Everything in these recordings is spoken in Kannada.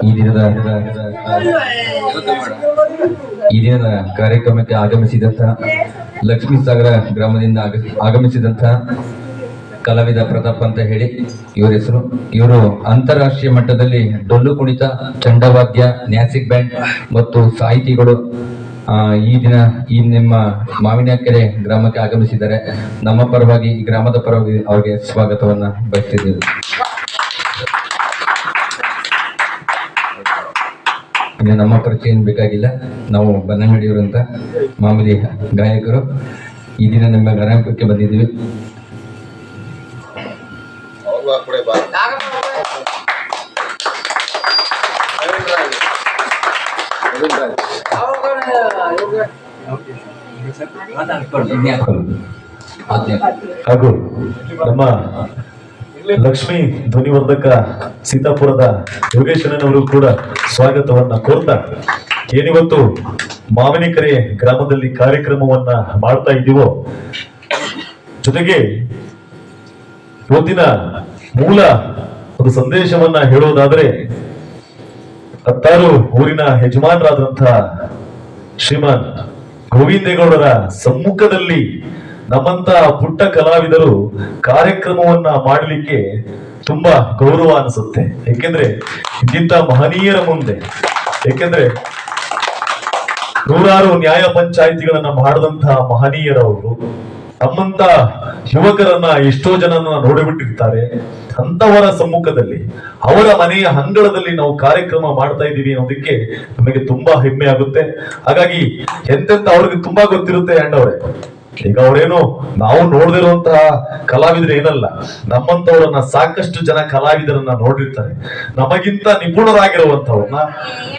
ಈ ದಿನದ ಈ ದಿನದ ಕಾರ್ಯಕ್ರಮಕ್ಕೆ ಆಗಮಿಸಿದಂತ ಲಕ್ಷ್ಮೀ ಸಾಗರ ಗ್ರಾಮದಿಂದ ಆಗ- ಆಗಮಿಸಿದಂತ ಕಲಾವಿದ ಪ್ರತಾಪ್ ಅಂತ ಹೇಳಿ ಇವರ ಹೆಸರು. ಇವರು ಅಂತಾರಾಷ್ಟ್ರೀಯ ಮಟ್ಟದಲ್ಲಿ ಡೊಳ್ಳು ಕುಣಿತ, ಚಂಡವಾದ್ಯ, ನ್ಯಾಸಿಕ್ ಬ್ಯಾಂಡ್ ಮತ್ತು ಸಾಹಿತಿಗಳು ಈ ದಿನ ಈ ನಿಮ್ಮ ಮಾವಿನಕೆರೆ ಗ್ರಾಮಕ್ಕೆ ಆಗಮಿಸಿದ್ದಾರೆ. ನಮ್ಮ ಪರವಾಗಿ, ಈ ಗ್ರಾಮದ ಪರವಾಗಿ ಅವರಿಗೆ ಸ್ವಾಗತವನ್ನ ಬಯಸ್ತಿದ್ದೇವೆ. ಇನ್ನು ನಮ್ಮ ಪರಿಚಯ ಏನು ಬೇಕಾಗಿಲ್ಲ ನಾವು ಬನ್ನಂಗಡಿಯವರು ಅಂತ ಮಾಮೂಲಿ ಗಾಯಕರು ಈ ದಿನ ನಮ್ಮ ಗರಾಂಪಕ್ಕೆ ಬಂದಿದ್ದೀವಿ. ಹಾಗೂ ನಮ್ಮ ಲಕ್ಷ್ಮೀ ಧ್ವನಿವರ್ಧಕ ಸೀತಾಪುರದ ಯೋಗೇಶ್ವರನವರು ಕೂಡ ಸ್ವಾಗತವನ್ನ ಕೋರ್ತಾ ಏನಿವತ್ತು ಮಾವಿನಕೆರೆ ಗ್ರಾಮದಲ್ಲಿ ಕಾರ್ಯಕ್ರಮವನ್ನ ಮಾಡ್ತಾ ಇದ್ದೀವೋ? ಜೊತೆಗೆ ಇವತ್ತಿನ ಮೂಲ ಒಂದು ಸಂದೇಶವನ್ನ ಹೇಳೋದಾದ್ರೆ, ಹತ್ತಾರು ಊರಿನ ಯಜಮಾನರಾದಂತಹ ಶ್ರೀಮಾನ್ ಗೋವಿಂದೇಗೌಡರ ಸಮ್ಮುಖದಲ್ಲಿ ನಮ್ಮಂತ ಪುಟ್ಟ ಕಲಾವಿದರು ಕಾರ್ಯಕ್ರಮವನ್ನ ಮಾಡಲಿಕ್ಕೆ ತುಂಬಾ ಗೌರವ ಅನಿಸುತ್ತೆ. ಯಾಕೆಂದ್ರೆ ಇಂಥ ಮಹನೀಯರ ಮುಂದೆ ಯಾಕೆಂದ್ರೆ ನೂರಾರು ನ್ಯಾಯ ಪಂಚಾಯಿತಿಗಳನ್ನ ಮಾಡಿದಂತಹ ಮಹನೀಯರವರು ನಮ್ಮಂತ ಯುವಕರನ್ನ ಎಷ್ಟೋ ಜನನ್ನ ನೋಡಿಬಿಟ್ಟಿರ್ತಾರೆ. ಅಂತವರ ಸಮ್ಮುಖದಲ್ಲಿ, ಅವರ ಮನೆಯ ಅಂಗಳದಲ್ಲಿ ನಾವು ಕಾರ್ಯಕ್ರಮ ಮಾಡ್ತಾ ಇದ್ದೀವಿ ಅನ್ನೋದಕ್ಕೆ ನಮಗೆ ತುಂಬಾ ಹೆಮ್ಮೆ ಆಗುತ್ತೆ. ಹಾಗಾಗಿ ಎಂತೆಂತ ಅವ್ರಿಗೆ ತುಂಬಾ ಗೊತ್ತಿರುತ್ತೆ ಅಂಡವ್ರೆ ಈಗ ನಾವು ನೋಡದಿರುವಂತಹ ಕಲಾವಿದರು ಏನಲ್ಲ ನಮ್ಮಂತವರನ್ನ ಸಾಕಷ್ಟು ಜನ ಕಲಾವಿದರನ್ನ ನೋಡಿರ್ತಾರೆ ನಮಗಿಂತ ನಿಪುಣರಾಗಿರುವಂತವ್ರನ್ನ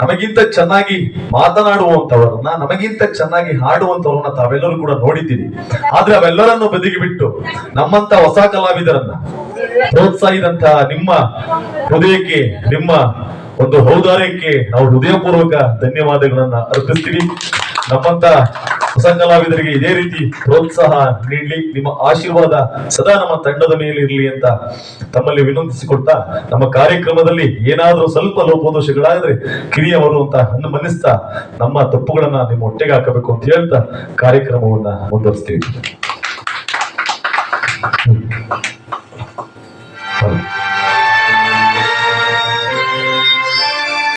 ನಮಗಿಂತ ಚೆನ್ನಾಗಿ ಮಾತನಾಡುವಂತವರನ್ನ ನಮಗಿಂತ ಚೆನ್ನಾಗಿ ಹಾಡುವಂತವ್ರನ್ನ ತಾವೆಲ್ಲರೂ ಕೂಡ ನೋಡಿದ್ದೀವಿ ಆದ್ರೆ ಅವೆಲ್ಲರನ್ನು ಬದಿಗೆ ಬಿಟ್ಟು ನಮ್ಮಂತ ಹೊಸ ಕಲಾವಿದರನ್ನ ಪ್ರೋತ್ಸಾಹಿದಂತಹ ನಿಮ್ಮ ಹೃದಯಕ್ಕೆ, ನಿಮ್ಮ ಒಂದು ಹೌದಾರ್ಯಕ್ಕೆ ನಾವು ಹೃದಯಪೂರ್ವಕ ಧನ್ಯವಾದಗಳನ್ನ ಅರ್ಪಿಸ್ತೀವಿ. ನಮ್ಮಂತ ಹೊಸ ಕಲಾವಿದರಿಗೆ ಇದೇ ರೀತಿ ಪ್ರೋತ್ಸಾಹ ನೀಡಲಿ, ನಿಮ್ಮ ಆಶೀರ್ವಾದ ಸದಾ ನಮ್ಮ ತಂಡದ ಮೇಲೆ ಇರಲಿ ಅಂತ ತಮ್ಮಲ್ಲಿ ವಿನಂತಿಸಿಕೊಡ್ತಾ ನಮ್ಮ ಕಾರ್ಯಕ್ರಮದಲ್ಲಿ ಏನಾದರೂ ಸ್ವಲ್ಪ ಲೋಪದೋಷಗಳಾದ್ರೆ ಕಿರಿಯವರು ಅಂತ ಅನ್ನು ಮನ್ನಿಸ್ತಾ ನಮ್ಮ ತಪ್ಪುಗಳನ್ನ ನಿಮ್ಮ ಹೊಟ್ಟೆಗೆ ಹಾಕಬೇಕು ಅಂತ ಹೇಳ್ತಾ ಕಾರ್ಯಕ್ರಮವನ್ನ ಮುಂದುವರಿಸ್ತೀವಿ.